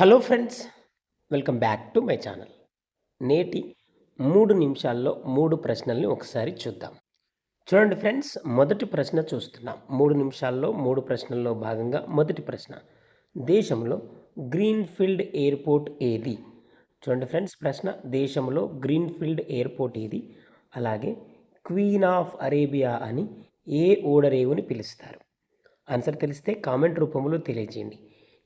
Hello friends welcome back to my channel నేటి మూడు నిమిషాల్లో మూడు ప్రశ్నల్ని ఒకసారి చూద్దాం. చూడండి ఫ్రెండ్స్ మొదటి ప్రశ్న చూస్తున్నాం. మూడు నిమిషాల్లో మూడు ప్రశ్నల్లో భాగంగా మొదటి ప్రశ్న. దేశంలో గ్రీన్ఫీల్డ్ ఎయిర్పోర్ట్ ఏది? చూడండి ఫ్రెండ్స్ ప్రశ్న దేశంలో గ్రీన్ఫీల్డ్ ఎయిర్పోర్ట్ ఏది? అలాగే క్వీన్ ఆఫ్ అరేబియా అని ఏ ఓడరేవుని పిలుస్తారు? ఆన్సర్ తెలిస్తే కామెంట్ రూపంలో తెలియజేయండి.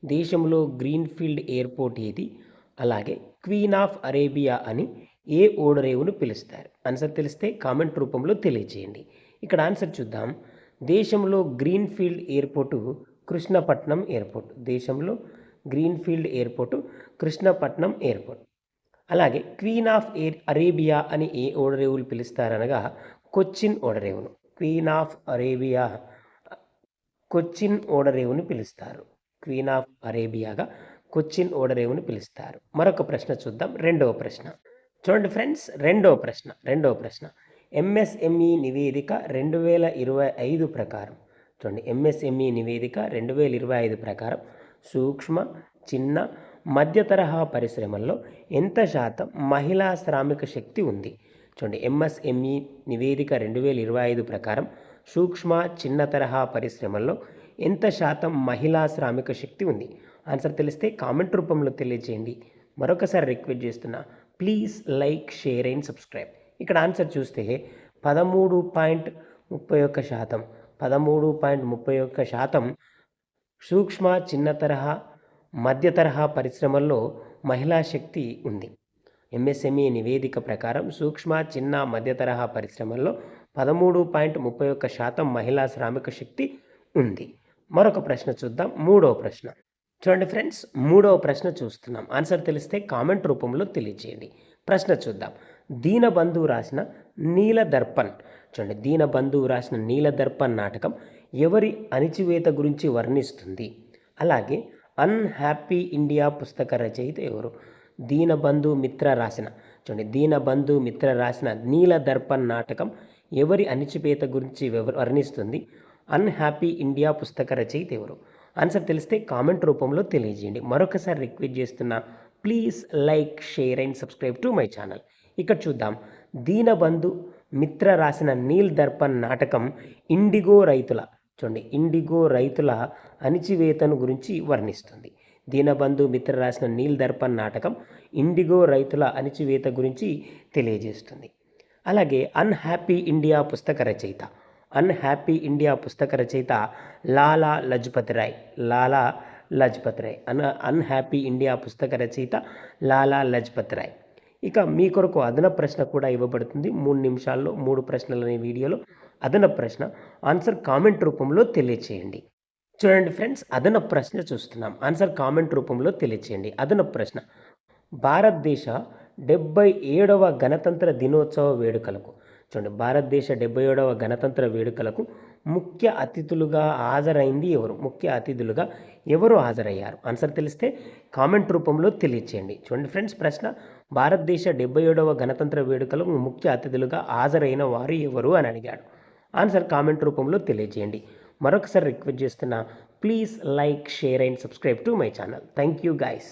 దేశంలో గ్రీన్ఫీల్డ్ ఎయిర్పోర్ట్ ఏది? అలాగే క్వీన్ ఆఫ్ అరేబియా అని ఏ ఓడరేవును పిలుస్తారు? ఆన్సర్ తెలిస్తే కామెంట్ రూపంలో తెలియజేయండి. ఇక్కడ ఆన్సర్ చూద్దాం. దేశంలో గ్రీన్ఫీల్డ్ ఎయిర్పోర్టు కృష్ణపట్నం ఎయిర్పోర్ట్. దేశంలో గ్రీన్ఫీల్డ్ ఎయిర్పోర్టు కృష్ణపట్నం ఎయిర్పోర్ట్. అలాగే క్వీన్ ఆఫ్ ఎయిర్ అరేబియా అని ఏ ఓడరేవులు పిలుస్తారనగా కొచ్చిన్ ఓడరేవును. క్వీన్ ఆఫ్ అరేబియా కొచ్చిన్ ఓడరేవుని పిలుస్తారు. క్వీన్ ఆఫ్ అరేబియాగా కొచ్చిన్ ఓడరేవుని పిలుస్తారు. మరొక ప్రశ్న చూద్దాం. రెండవ ప్రశ్న. చూడండి ఫ్రెండ్స్ రెండవ ప్రశ్న రెండవ ప్రశ్న. ఎంఎస్ఎంఈ నివేదిక రెండు వేల ఇరవై ఐదు ప్రకారం. చూడండి ఎంఎస్ఎంఈ నివేదిక రెండు వేల ఇరవై ఐదు ప్రకారం. సూక్ష్మ చిన్న మధ్య తరహా పరిశ్రమల్లో ఎంత శాతం మహిళా శ్రామిక శక్తి ఉంది? చూడండి ఎంఎస్ఎంఈ నివేదిక రెండు వేల ఇరవై ఐదు ప్రకారం సూక్ష్మ చిన్న తరహా పరిశ్రమల్లో ఎంత శాతం మహిళా శ్రామిక శక్తి ఉంది? ఆన్సర్ తెలిస్తే కామెంట్ రూపంలో తెలియజేయండి. మరొకసారి రిక్వెస్ట్ చేస్తున్నా please like share and subscribe. ఇక్కడ ఆన్సర్ చూస్తే పదమూడు పాయింట్ ముప్పై ఒక్క శాతం పదమూడు పాయింట్ ముప్పై ఒక్క శాతం సూక్ష్మ చిన్న తరహా మధ్య తరహా పరిశ్రమల్లో మహిళా శక్తి ఉంది. ఎంఎస్ఎంఈ నివేదిక ప్రకారం సూక్ష్మ చిన్న మధ్య తరహా పరిశ్రమల్లో పదమూడు పాయింట్ ముప్పై ఒక్క శాతం మహిళా శ్రామిక శక్తి ఉంది. మరొక ప్రశ్న చూద్దాం. మూడవ ప్రశ్న. చూడండి ఫ్రెండ్స్ మూడవ ప్రశ్న చూస్తున్నాం. ఆన్సర్ తెలిస్తే కామెంట్ రూపంలో తెలియజేయండి. ప్రశ్న చూద్దాం. దీనబంధు రాసిన నీల దర్పణ్ చూడండి దీనబంధు రాసిన నీల దర్పణ్ నాటకం ఎవరి అణిచివేత గురించి వర్ణిస్తుంది? అలాగే అన్హ్యాపీ ఇండియా పుస్తక రచయిత ఎవరు? దీనబంధు మిత్ర రాసిన. చూడండి దీనబంధు మిత్ర రాసిన నీల దర్పణ్ నాటకం ఎవరి అణిచివేత గురించి వివ- వర్ణిస్తుంది? అన్హ్యాపీ ఇండియా పుస్తక రచయిత ఎవరు ఆన్సర్ తెలిస్తే కామెంట్ రూపంలో తెలియజేయండి. మరొకసారి రిక్వెస్ట్ చేస్తున్నా please like share and subscribe to my channel ఇక్కడ చూద్దాం. దీనబంధు మిత్ర రాసిన నీల్ దర్పణ్ నాటకం ఇండిగో రైతుల చూడండి ఇండిగో రైతుల అణిచివేతను గురించి వర్ణిస్తుంది. దీనబంధు మిత్ర రాసిన నీల్ దర్పణ్ నాటకం ఇండిగో రైతుల అణిచివేత గురించి తెలియజేస్తుంది. అలాగే అన్హ్యాపీ ఇండియా పుస్తక రచయిత. అన్హ్యాపీ ఇండియా పుస్తక రచయిత Lala Lajpat Rai. Lala Lajpat Rai. Un unhappy India పుస్తక రచయిత లాలా లజపత్ రాయ్. ఇక మీ కొరకు అదన ప్రశ్న కూడా ఇవ్వబడుతుంది. మూడు నిమిషాల్లో మూడు ప్రశ్నలు అనే వీడియోలో అదన ప్రశ్న ఆన్సర్ కామెంట్ రూపంలో తెలియచేయండి. చూడండి ఫ్రెండ్స్ అదన ప్రశ్న చూస్తున్నాం. ఆన్సర్ కామెంట్ రూపంలో తెలియచేయండి. అదన ప్రశ్న. భారతదేశ డెబ్బై ఏడవ గణతంత్ర దినోత్సవ వేడుకలకు చూడండి భారతదేశ డెబ్బై ఏడవ గణతంత్ర వేడుకలకు ముఖ్య అతిథులుగా హాజరైంది ఎవరు? ముఖ్య అతిథులుగా ఎవరు హాజరయ్యారు? ఆన్సర్ తెలిస్తే కామెంట్ రూపంలో తెలియచేయండి. చూడండి ఫ్రెండ్స్ ప్రశ్న భారతదేశ డెబ్బై ఏడవ గణతంత్ర వేడుకలకు ముఖ్య అతిథులుగా హాజరైన వారు ఎవరు అని అడిగాడు. ఆన్సర్ కామెంట్ రూపంలో తెలియజేయండి మరొకసారి రిక్వెస్ట్ చేస్తున్నా please like share and subscribe to my channel thank you guys